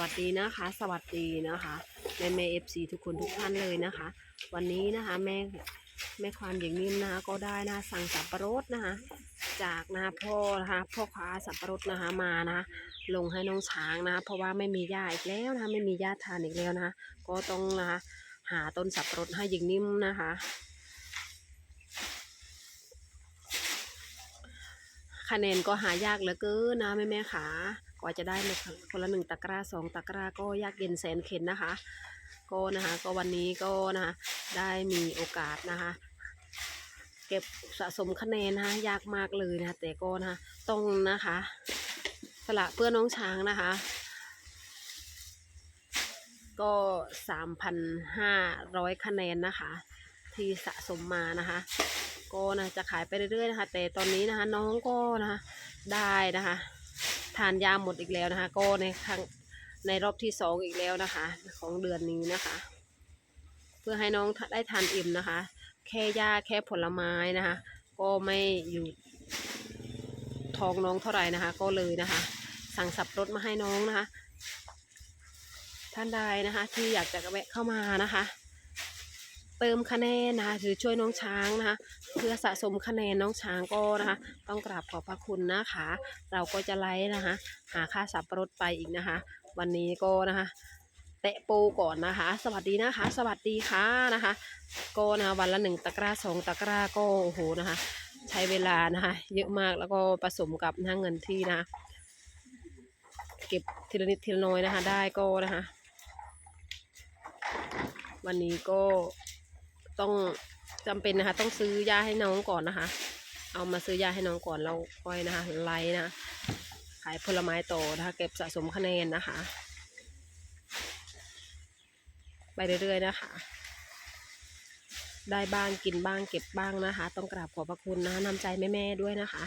วัสดีนะคะ สวัสดีนะคะแม่แม่เอฟซีทุกคนทุกท่านเลยนะคะ วันนี้นะคะแม่แม่ความอย่างนิ่มนะคะก็ได้นะสั่งสับปะรดนะคะจากนะพ่อนะคะพ่อค้าสับปะรดนะคะมานะคะลงให้น้องช้างนะคะเพราะว่าไม่มีหญ้าอีกแล้วนะคะไม่มีหญ้าทานอีกแล้วนะคะก็ต้องนะคะหาต้นสับปะรดให้หญิงนิ่มนะคะคะแนนก็หายากเหลือเกินนะแม่แม่ขา กว่าจะได้มาคนละหนึ่งตะกร้าสองตะกร้าก็ยากเย็นแสนเข็นนะคะ ก็นะคะก็วันนี้ก็นะคะได้มีโอกาสนะคะเก็บสะสมคะแนนนะคะยากมากเลยนะคะแต่ก็นะคะต้องนะคะสละเพื่อน้องช้างนะคะ ก็สามพันห้าร้อยคะแนนนะคะ ที่สะสมมานะคะก็นะจะขายไปเรื่อยๆนะคะ แต่ตอนนี้นะคะน้องก็นะคะได้นะคะ ทานยาหมดอีกแล้วนะคะ ก็ในครั้งในรอบที่สองอีกแล้วนะคะ ของเดือนนี้นะคะ เพื่อให้น้องได้ทานอิ่มนะคะ แค่ยาแค่ผลไม้นะคะ ก็ไม่อยู่ท้องน้องเท่าไหร่นะคะ ก็เลยนะคะ สั่งสับรถมาให้น้องนะคะ ท่านใดนะคะ ที่อยากจะแวะเข้ามานะคะ เติมคะแนนนะคะหรือช่วยน้องช้างนะคะ เพื่อสะสมคะแนนน้องช้างก็นะคะ ต้องกราบขอบพระคุณนะคะ เราก็จะไลฟ์นะคะ หาค่าสับปะรดไปอีกนะคะ วันนี้ก็นะคะแตะปูก่อนนะคะ สวัสดีนะคะ สวัสดีค่ะนะคะก็นะคะวันละหนึ่งตะกร้าสองตะกร้าก็โอ้โหนะคะ ใช้เวลานะคะ เยอะมากแล้วก็ผสมกับนะเงินที่นะคะเก็บทีละนิดทีละน้อยนะคะ ได้ก็นะคะ วันนี้ก็ ต้องจำเป็นนะคะ ต้องซื้อยาให้น้องก่อนนะคะ เอามาซื้อยาให้น้องก่อนเราค่อยนะคะไล่นะ ขายผลไม้โตนะคะเก็บสะสมคะแนนนะคะ ไปเรื่อยๆนะคะ ได้บ้างกินบ้างเก็บบ้างนะคะ ต้องกราบขอบพระคุณนะคะนำใจแม่ๆด้วยนะคะ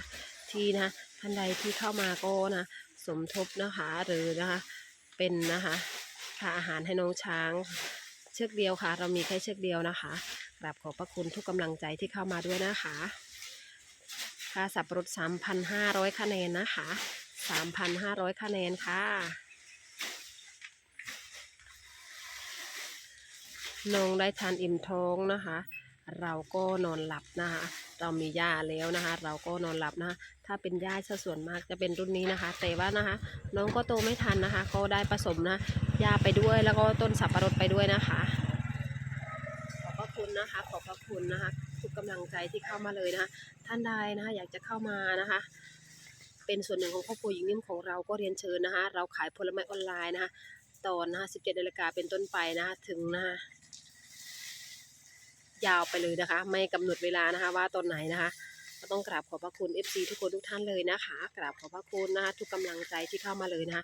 ที่นะท่านใดที่เข้ามาก็นะสมทบนะคะหรือนะคะ เป็นนะคะค่าอาหารให้น้องช้าง เชือกเดียวค่ะ เรามีแค่เชือกเดียวนะคะกราบขอบพระคุณทุกกำลังใจที่เข้ามาด้วยนะคะค่าสับปะรด3,500 คะแนนนะคะ 3,500 คะแนนค่ะ น้องได้ทานอิ่มท้องนะคะ เราก็นอนหลับนะคะ เรามียาแล้วนะคะ เราก็นอนหลับนะคะถ้าเป็นยาซะส่วนมากจะเป็นรุ่นนี้นะคะ แต่ว่านะคะ น้องก็โตไม่ทันนะคะ ก็ได้ผสมนะยาไปด้วยแล้วก็ต้นสับปะรดไปด้วยนะคะ ขอบพระคุณนะคะ ขอบพระคุณนะคะ ทุกกำลังใจที่เข้ามาเลยนะคะ ท่านใดนะคะอยากจะเข้ามานะคะเป็นส่วนหนึ่งของครอบครัวหญิงนิ่มของเราก็เรียนเชิญนะคะ เราขายผลไม้ออนไลน์นะคะ ตอนนะคะ17นาฬิกาเป็นต้นไปนะคะ ถึงนะคะ ยาวไปเลยนะคะ ไม่กำหนดเวลานะคะว่าตอนไหนนะคะก็ต้องกราบขอบพระคุณ FC ทุกคนทุกท่านเลยนะคะ กราบขอบพระคุณนะคะทุกกำลังใจที่เข้ามาเลยนะคะ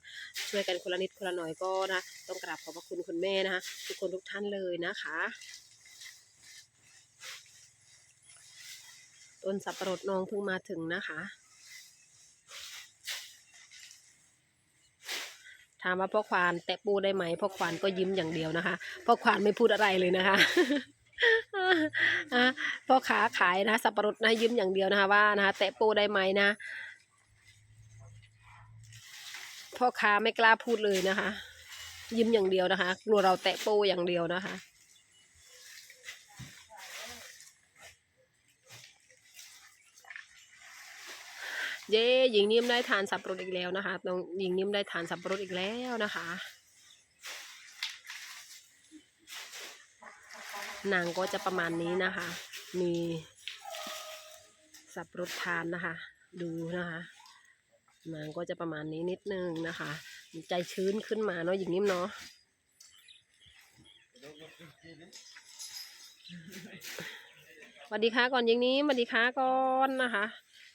ช่วยกันคนละนิดคนละหน่อยก็นะะต้องกราบขอบพระคุณคุณแม่นะคะ ทุกคนทุกท่านเลยนะคะ ต้นสับปะรดน้องเพิ่งมาถึงนะคะถามว่าพ่อควานแตะปูได้ไหมพ่อควานก็ยิ้มอย่างเดียวนะคะพ่อควานไม่พูดอะไรเลยนะคะ อะพ่อขาขายนะสับปะรดนะยิ้มอย่างเดียวนะคะว่านะคะแตะปูได้ไหมนะ พ่อค้าไม่กล้าพูดเลยนะคะยิ้มอย่างเดียวนะคะกลัวเราแตะปูอย่างเดียวนะคะเย้หญิงนิ่มได้ทานสับปะรดอีกแล้วนะคะน้องหญิงนิ่มได้ทานสับปะรดอีกแล้วนะคะ นางก็จะประมาณนี้นะคะ มีสับรดทานนะคะ ดูนะคะ นางก็จะประมาณนี้นิดนึงนะคะ ใจชื้นขึ้นมาเนาะหญิงนิ่มเนาะสวัสดีค่ะก่อนหญิงนิ่มสวัสดีค่ะก่อนนะคะ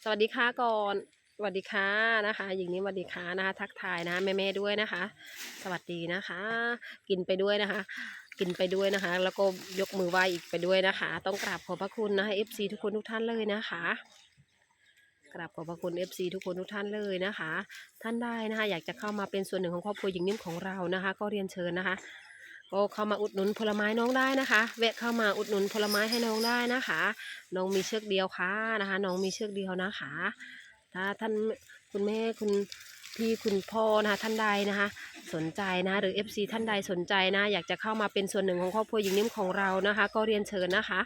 สวัสดีค่ะก่อนสวัสดีค่ะนะคะหญิงนี้สวัสดีค่ะนะคะ ทักทายนะแม่ๆด้วยนะคะ สวัสดีนะคะ กินไปด้วยนะคะ กินไปด้วยนะคะ แล้วก็ยกมือไหว้อีกไปด้วยนะคะ ต้องกราบขอบพระคุณนะคะ FC ทุกคนทุกท่านเลยนะคะกราบขอบพระคุณ FC ทุกคนทุกท่านเลยนะคะ ท่านได้นะคะ อยากจะเข้ามาเป็นส่วนหนึ่งของครอบครัวหญิงนิ่มของเรานะคะ ก็เรียนเชิญนะคะ ก็เข้ามาอุดหนุนผลไม้น้องได้นะคะแวะเข้ามาอุดหนุนผลไม้ให้น้องได้นะคะ น้องมีเชือกเดียวค่ะนะคะ น้องมีเชือกเดียวนะคะ ถ้าท่านคุณแม่คุณ พี่คุณพ่อนะคะท่านใดนะคะ สนใจนะหรือ FC ท่านใดสนใจนะ อยากจะเข้ามาเป็นส่วนหนึ่งของครอบครัวหญิงนิ่มของเรานะคะ ก็เรียนเชิญนะคะ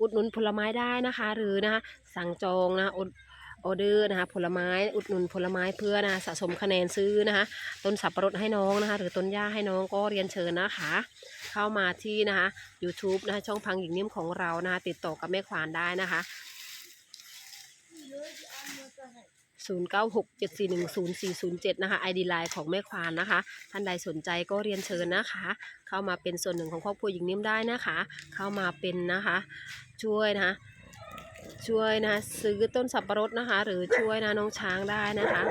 อุดหนุนผลไม้ได้นะคะ หรือนะคะสั่งจองนะอดออเดอร์นะคะผลไม้อุดหนุนผลไม้เพื่อนะสะสมคะแนนซื้อนะคะต้นสับปะรดให้น้องนะคะ หรือต้นหญ้าให้น้องก็เรียนเชิญนะคะ เข้ามาที่นะคะ YouTube นะคะช่องพังหญิงนิ่มของเรานะคะติดต่อกับแม่ขวานได้นะคะ 0967410407 นะคะ ID ไลน์ของแม่ควานนะคะ ท่านใดสนใจก็เรียนเชิญนะคะ เข้ามาเป็นส่วนหนึ่งของครอบครัวหญิงนิ่มได้นะคะ เข้ามาเป็นนะคะ ช่วยนะคะช่วยนะซื้อต้นสับปะรดนะคะ หรือช่วยนะน้องช้างได้นะคะ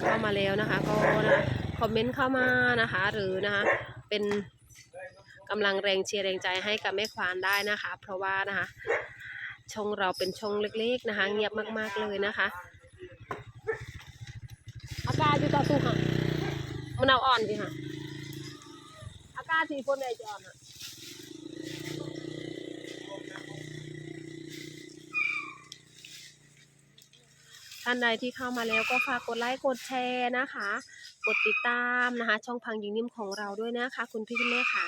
เข้ามาแล้วนะคะก็นะคอมเมนต์เข้ามานะคะ หรือนะคะเป็นกำลังแรงเชียร์แรงใจให้กับแม่ควานได้นะคะ เพราะว่านะคะ ช่องเราเป็นช่องเล็กๆนะคะ เงียบมากๆเลยนะคะอากาศอยู่ต่อสู้ค่ะมันเอาอ่อนสิค่ะอากาศสีฝนได้จะอ่อนค่ะท่านใดที่เข้ามาแล้วก็ฝากกดไลค์กดแชร์นะคะ กดติดตามนะคะ ช่องพังยิงนิ่มของเราด้วยนะคะ คุณพี่คุณแม่ค่ะ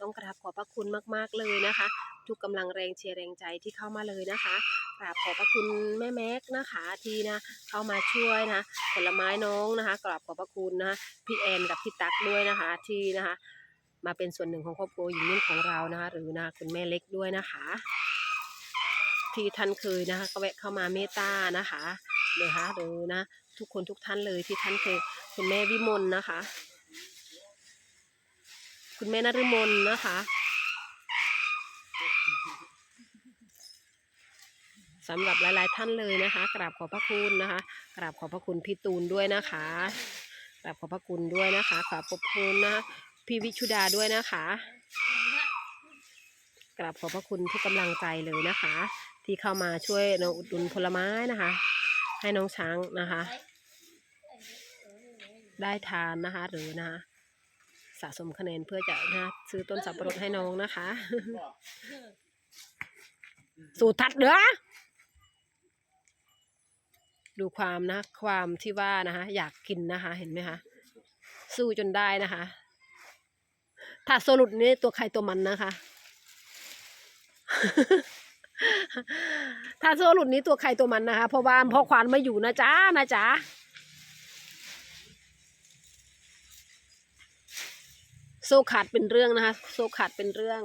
ต้องกราบขอบพระคุณมากๆเลยนะคะ ทุกกำลังแรงเชียร์แรงใจที่เข้ามาเลยนะคะกราบขอบพระคุณแม่แม็กนะคะที่นะเข้ามาช่วยนะผลไม้น้องนะคะกราบขอบพระคุณนะพี่แอนกับพี่ตั๊กด้วยนะคะที่นะคะ มาเป็นส่วนหนึ่งของครอบครัวหญิงนิ่มของเรานะคะ หรือนะคุณแม่เล็กด้วยนะคะ ที่ท่านเคยนะคะก็แวะเข้ามาเมตตานะคะนะคะหรือนะทุกคนทุกท่านเลยที่ท่านเคยคุณแม่วิมลนะคะ คุณแม่นฤมลนะคะ สำหรับหลาย ๆ ท่านเลยนะคะ กราบขอบพระคุณนะคะ กราบขอบพระคุณพี่ตูนด้วยนะคะ กราบขอบพระคุณด้วยนะคะขอบพระคุณนะคะพี่วิชุดาด้วยนะคะ กราบขอบพระคุณทุกกำลังใจเลยนะคะ ที่เข้ามาช่วยน้องอุดหนุนผลไม้นะคะ ให้น้องช้างนะคะ ได้ทานนะคะหรือนะคะสะสมคะแนนเพื่อจะนะซื้อต้นสับปะรดให้น้องนะคะ สู่ทัดเด้อ ดูความนะ ความที่ว่านะคะ อยากกินนะคะ เห็นไหมคะ สู้จนได้นะคะ ถ้าโซลุดนี่ตัวใครตัวมันนะคะ ถ้าโซลุดนี้ตัวใครตัวมันนะคะ เพราะว่าพ่อควานไม่อยู่นะจ๊ะนะจ๊ะโซ่ขาดเป็นเรื่องนะคะ โซ่ขาดเป็นเรื่อง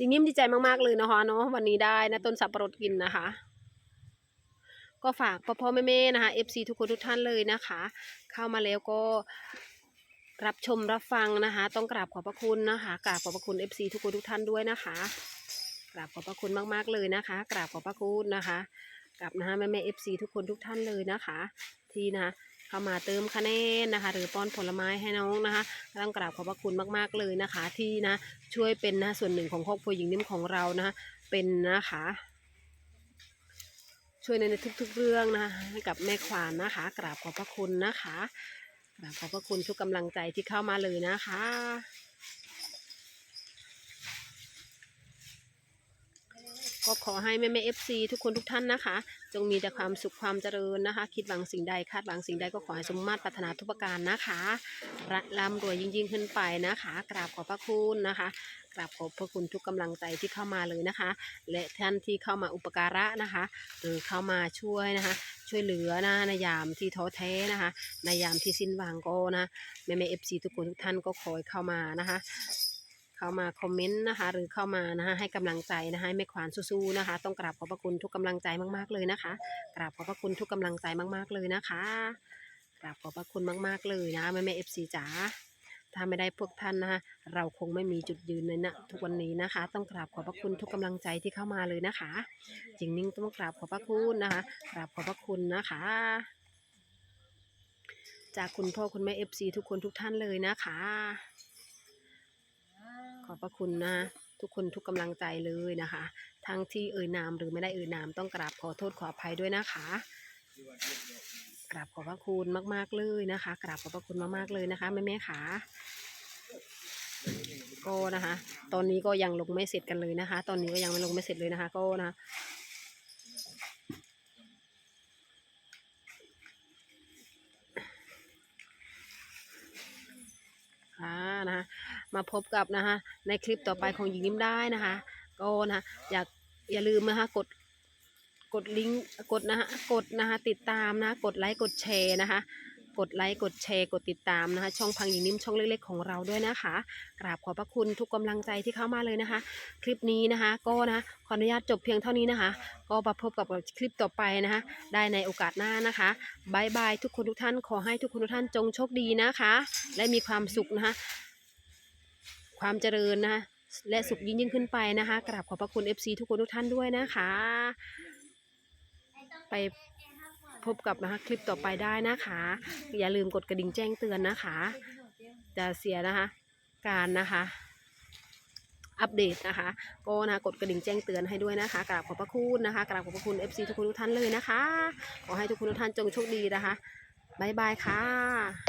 จริงยิ้มดีใจมากๆเลยนะคะเนาะวันนี้ได้นะต้นสับปะรดกินนะคะ ก็ฝากพ่อพ่อแม่แม่ๆนะคะ FC ทุกคนทุกท่านเลยนะคะ เข้ามาแล้วก็รับชมรับฟังนะคะ ต้องกราบขอบพระคุณนะคะกราบขอบพระคุณ FC ทุกคนทุกท่านด้วยนะคะกราบขอบพระคุณมากๆเลยนะคะกราบขอบพระคุณนะคะกราบนะคะแม่แม่ FC ทุกคนทุกท่านเลยนะคะ ที่นะ เข้ามาเติมคะแนนนะคะ หรือป้อนผลไม้ให้น้องนะคะต้องกราบขอบพระคุณมากๆเลยนะคะ ที่นะช่วยเป็นนะส่วนหนึ่งของครอบครัวหญิงนิ่มของเรานะคะเป็นนะคะช่วยในทุกๆเรื่องนะคะให้กับแม่ควานนะคะ กราบขอบพระคุณนะคะกราบขอบพระคุณทุกกำลังใจที่เข้ามาเลยนะคะ ก็ขอให้แม่แม่เอฟซีทุกคนทุกท่านนะคะ จงมีแต่ความสุขความเจริญนะคะ คิดหวังสิ่งใดคาดหวังสิ่งใดก็ขอให้สมมาตรปรารถนาทุกประการนะคะระร่ำรวยยิ่งขึ้นไปนะคะ กราบขอบพระคุณนะคะ กราบขอบพระคุณทุกกำลังใจที่เข้ามาเลยนะคะ และท่านที่เข้ามาอุปการะนะคะ หรือเข้ามาช่วยนะคะ ช่วยเหลือนะในยามที่ท้อแท้นะคะ ในยามที่สิ้นหวังก็นะแม่แม่เอฟซีทุกคนทุกท่านก็คอยเข้ามานะคะ เข้ามาคอมเมนต์นะคะ หรือเข้ามานะคะให้กำลังใจนะคะให้แม่ขวานสู้ๆนะคะ ต้องกราบขอบพระคุณทุกกำลังใจมากๆเลยนะคะ กราบขอบพระคุณทุกกำลังใจมากๆเลยนะคะกราบขอบพระคุณมาก ๆเลยนะแม่แม่เอฟซีจ๋าถ้าไม่ได้พวกท่านนะคะเราคงไม่มีจุดยืนในนะทุกวันนี้นะคะ ต้องกราบขอบพระคุณทุกกำลังใจที่เข้ามาเลยนะคะจริงนิ่งต้องกราบขอบพระคุณนะคะกราบขอบพระคุณนะคะ จากคุณพ่อคุณแม่เอฟซีทุกคนทุกท่านเลยนะคะ อบพระคุณนะ ทุกคนทุกกำลังใจเลยนะคะ ทั้งที่เอ่ยนามหรือไม่ได้เอ่ยนามต้องกราบขอโทษขออภัยด้วยนะคะกราบขอบพระคุณมาก ๆ เลยนะคะกราบขอบพระคุณมาก ๆ เลยนะคะแม่แม่ขาก็นะคะ ตอนนี้ก็ยังลงไม่เสร็จกันเลยนะคะ ตอนนี้ก็ยังไม่ลงไม่เสร็จเลยนะคะ ก็นะคะ ค่ะ นะคะมาพบกับนะคะในคลิปต่อไปของหญิงยิ้มได้นะคะก็นะคะอยากอย่าลืมนะคะกดกดลิงก์กดนะคะกดนะคะติดตามนะกดไลค์กดแชร์นะคะกดไลค์กดแชร์กดติดตามนะคะช่องพังหญิงนิ่มช่องเล็กๆของเราด้วยนะคะ กราบขอบพระคุณทุกกำลังใจที่เข้ามาเลยนะคะ คลิปนี้นะคะก็นะขออนุญาตจบเพียงเท่านี้นะคะ ก็มาพบกับคลิปต่อไปนะคะ ได้ในโอกาสหน้านะคะบายบายทุกคนทุกท่านขอให้ทุกคนทุกท่านจงโชคดีนะคะ และมีความสุขนะคะ ความเจริญนะ และสุขยิ่งยิ่งขึ้นไปนะคะกราบขอบพระคุณ FC ทุกคนทุกท่านด้วยนะคะ ไปพบกับนะคะคลิปต่อไปได้นะคะ อย่าลืมกดกระดิ่งแจ้งเตือนนะคะ จะเสียนะคะ การนะคะ อัปเดตนะคะก็นะกดกระดิ่งแจ้งเตือนให้ด้วยนะคะกราบขอบพระคุณนะคะกราบขอบพระคุณ FC ทุกคนทุกท่านเลยนะคะ ขอให้ทุกคนทุกท่านจงโชคดีนะคะบ๊ายบายค่ะ